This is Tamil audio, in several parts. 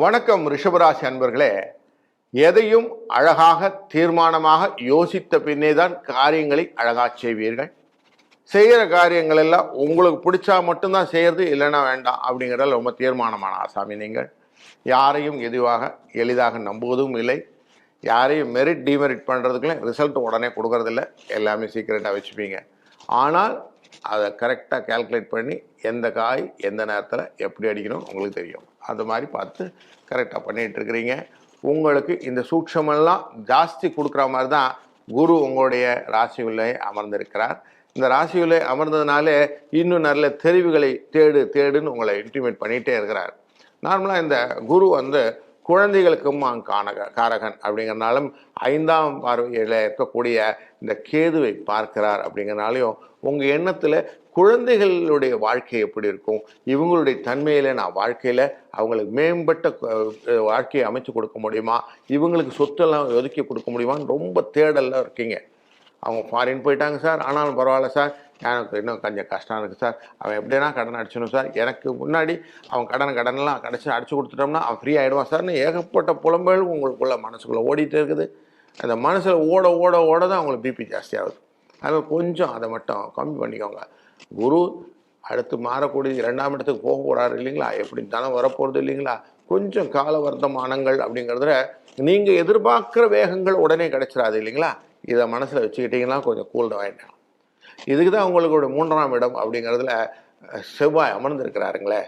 வணக்கம் ரிஷபராசி அன்பர்களே. எதையும் அழகாக தீர்மானமாக யோசித்த பின்னே தான் காரியங்களை அழகாக செய்வீர்கள். செய்கிற காரியங்கள் எல்லாம் உங்களுக்கு பிடிச்சா மட்டும்தான் செய்யறது இல்லைன்னா வேண்டாம் அப்படிங்கிறதால ரொம்ப தீர்மானமான ஆசாமி நீங்கள். யாரையும் எதுவாக எளிதாக நம்புவதும் இல்லை. யாரையும் மெரிட் டிமெரிட் பண்ணுறதுக்குள்ள ரிசல்ட் உடனே கொடுக்கறதில்ல. எல்லாமே சீக்கிரட்டாக வச்சுப்பீங்க. ஆனால் அதை கரெக்டாக கால்குலேட் பண்ணி எந்த காய் எந்த நேரத்தில் எப்படி அடிக்கணும் உங்களுக்கு தெரியும். அது மாதிரி பார்த்து கரெக்டாக பண்ணிகிட்டு இருக்கிறீங்க. உங்களுக்கு இந்த சூட்சமெல்லாம் ஜாஸ்தி கொடுக்குற மாதிரி தான் குரு உங்களுடைய ராசியுள்ளே அமர்ந்திருக்கிறார். இந்த ராசியுள்ளே அமர்ந்ததுனாலே இன்னும் நல்ல தெரிவுகளை தேடு தேடுன்னு உங்களை இன்டிமேட் பண்ணிகிட்டே இருக்கிறார். நார்மலாக இந்த குரு வந்து குழந்தைகளுக்கும் காணக காரகன் அப்படிங்கிறனாலும் ஐந்தாம் பார்வையில் இருக்கக்கூடிய இந்த கேதுவை பார்க்கிறார் அப்படிங்கிறனாலையும் உங்கள் எண்ணத்தில் குழந்தைகளுடைய வாழ்க்கை எப்படி இருக்கும்? இவங்களுடைய தன்மையில் நான் வாழ்க்கையில் அவங்களுக்கு மேம்பட்ட வாழ்க்கையை அமைச்சு கொடுக்க முடியுமா? இவங்களுக்கு சொத்தெல்லாம் ஒதுக்கி கொடுக்க முடியுமான்னு ரொம்ப தேடலில் இருக்கீங்க. அவங்க ஃபாரின் போயிட்டாங்க சார் ஆனாலும் பரவாயில்ல சார் எனக்கு இன்னும் கொஞ்சம் கஷ்டம் இருக்குது சார் அவன் எப்படின்னா கடன் அடிச்சிடணும் சார் எனக்கு முன்னாடி அவன் கடன் கடன்லாம் கடைசி அடிச்சு கொடுத்துட்டோம்னா அவன் ஃப்ரீ ஆகிடுவான் சார்னு ஏகப்பட்ட புலம்பல் உங்களுக்குள்ள மனசுக்குள்ளே ஓடிட்டு இருக்குது. அந்த மனசில் ஓட ஓட ஓட தான் அவங்களுக்கு பிபி ஜாஸ்தியாகுது அதனால் கொஞ்சம் அதை மட்டும் கம்மி பண்ணிக்கோங்க. குரு அடுத்து மாறக்கூடிய இரண்டாம் இடத்துக்கு போகக்கூடாது இல்லைங்களா? எப்படி தனம் வரப்போகிறது இல்லைங்களா? கொஞ்சம் காலவர்த்தமானங்கள் அப்படிங்கிறதுல நீங்கள் எதிர்பார்க்குற வேகங்கள் உடனே கிடைச்சிடாது இல்லைங்களா? இதை மனசில் வச்சுக்கிட்டிங்கன்னா கொஞ்சம் கூல்ட வேண்டாம் இதுக்கு தான் உங்களுடைய மூன்றாம் இடம் அப்படிங்கிறதுல செவ்வாய் அமர்ந்திருக்கிறாருங்களே.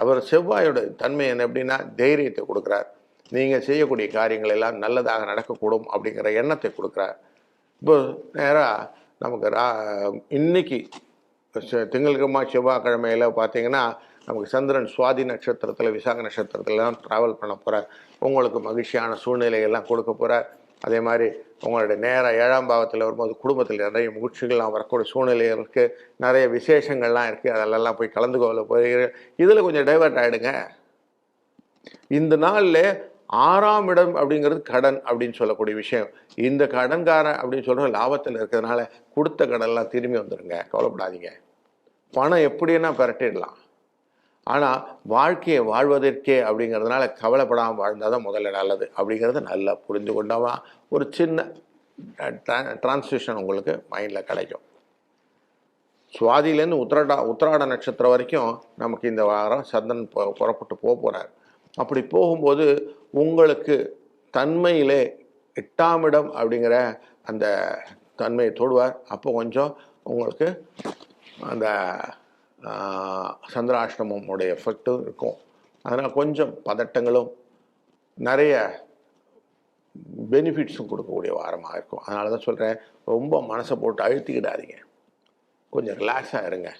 அவர் செவ்வாயோட தன்மை என்ன எப்படின்னா தைரியத்தை கொடுக்குறார். நீங்கள் செய்யக்கூடிய காரியங்கள் எல்லாம் நல்லதாக நடக்கக்கூடும் அப்படிங்கிற எண்ணத்தை கொடுக்குறார். இப்போ நேராக நமக்கு ரா இன்னைக்கு திங்கள்கிழமை செவ்வாய்க்கிழமையில் பார்த்தீங்கன்னா நமக்கு சந்திரன் சுவாதி நட்சத்திரத்தில் விசாக நட்சத்திரத்துலலாம் ட்ராவல் பண்ண போகிறார் உங்களுக்கு மகிழ்ச்சியான சூழ்நிலையெல்லாம் கொடுக்க போகிறார் அதே மாதிரி உங்களுடைய நேரம் ஏழாம் பாவத்தில் வரும்போது குடும்பத்தில் நிறைய முயற்சிகள்லாம் வரக்கூடிய சூழ்நிலை இருக்குது நிறைய விசேஷங்கள்லாம் இருக்குது அதிலெல்லாம் போய் கலந்து கொள்ள போகிறீர்கள். இதில் கொஞ்சம் டைவெர்ட் ஆகிடுங்க இந்த நாளில் ஆறாம் இடம் அப்படிங்கிறது கடன் அப்படின்னு சொல்லக்கூடிய விஷயம். இந்த கடன்காரன் அப்படின்னு சொல்கிற லாபத்தில் இருக்கிறதுனால கொடுத்த கடன்லாம் திரும்பி வந்துடுங்க கவலைப்படாதீங்க. பணம் எப்படின்னா பிரட்டிடலாம். ஆனால் வாழ்க்கையை வாழ்வதற்கே அப்படிங்கிறதுனால கவலைப்படாமல் வாழ்ந்தால் தான் முதல்ல நல்லது அப்படிங்கிறத நல்லா புரிந்து கொண்டவா. ஒரு சின்ன டிரான்ஸ்லேஷன் உங்களுக்கு மைண்டில் கிடைக்கும். சுவாதியிலேருந்து உத்திராடா உத்திராட நட்சத்திரம் வரைக்கும் நமக்கு இந்த வாரம் சந்தன் புறப்பட்டு போக போகிறார் அப்படி போகும்போது உங்களுக்கு தன்மையிலே எட்டாம் இடம் அப்படிங்கிற அந்த தன்மையை தொடுவார். அப்போ கொஞ்சம் உங்களுக்கு அந்த ஆஹ், எஃபெக்டும் இருக்கும். அதனால் கொஞ்சம் பதட்டங்களும் நிறைய பெனிஃபிட்ஸும் கொடுக்கக்கூடிய வாரமாக இருக்கும். அதனால தான் சொல்கிறேன் ரொம்ப மனசை போட்டு அழுத்திக்கிடாதீங்க. கொஞ்சம் ரிலாக்ஸாக இருங்க.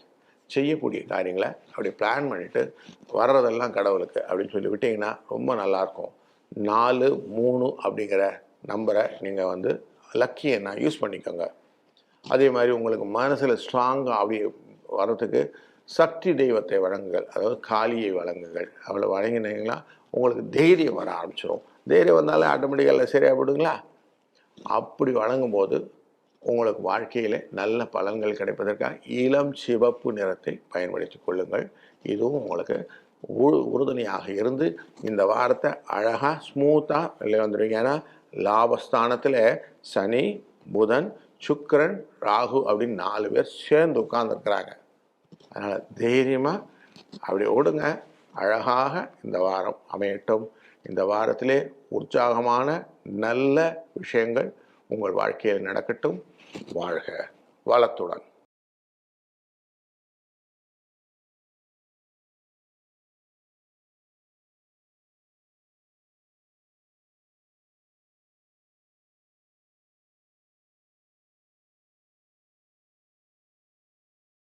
செய்யக்கூடிய காரியங்களை அப்படி பிளான் பண்ணிவிட்டு வர்றதெல்லாம் கடவுளுக்கு அப்படின்னு சொல்லி விட்டிங்கன்னா ரொம்ப நல்லாயிருக்கும். நாலு மூணு அப்படிங்கிற நம்பரை நீங்கள் வந்து லக்கியை நான் யூஸ் பண்ணிக்கோங்க. அதே மாதிரி உங்களுக்கு மனசில் ஸ்ட்ராங்காக அப்படி வர்றதுக்கு சக்தி தெய்வத்தை வழங்குங்கள். அதாவது காளியை வழங்குங்கள். அவளை வழங்கினீங்களா உங்களுக்கு தைரியம் வர ஆரம்பிச்சிடும் தைரியம் வந்தாலே ஆட்டோமேட்டிக்காக சரியாக போடுங்களா அப்படி வழங்கும்போது உங்களுக்கு வாழ்க்கையில் நல்ல பலன்கள் கிடைப்பதற்காக இளம் சிவப்பு நிறத்தை பயன்படுத்தி கொள்ளுங்கள். இதுவும் உங்களுக்கு உறுதுணையாக இருந்து இந்த வாரத்தை அழகாக ஸ்மூத்தாக வெளியே வந்துடுவீங்க. ஏன்னா லாபஸ்தானத்தில் சனி புதன் சுக்கரன் ராகு அப்படின்னு நாலு பேர் சேர்ந்து உட்காந்துருக்குறாங்க அதனால் தைரியமாக அப்படி ஓடுங்க. அழகாக இந்த வாரம் அமையட்டும். இந்த வாரத்திலே உற்சாகமான நல்ல விஷயங்கள் உங்கள் வாழ்க்கையில் நடக்கட்டும். வாழ்க வளத்துடன்.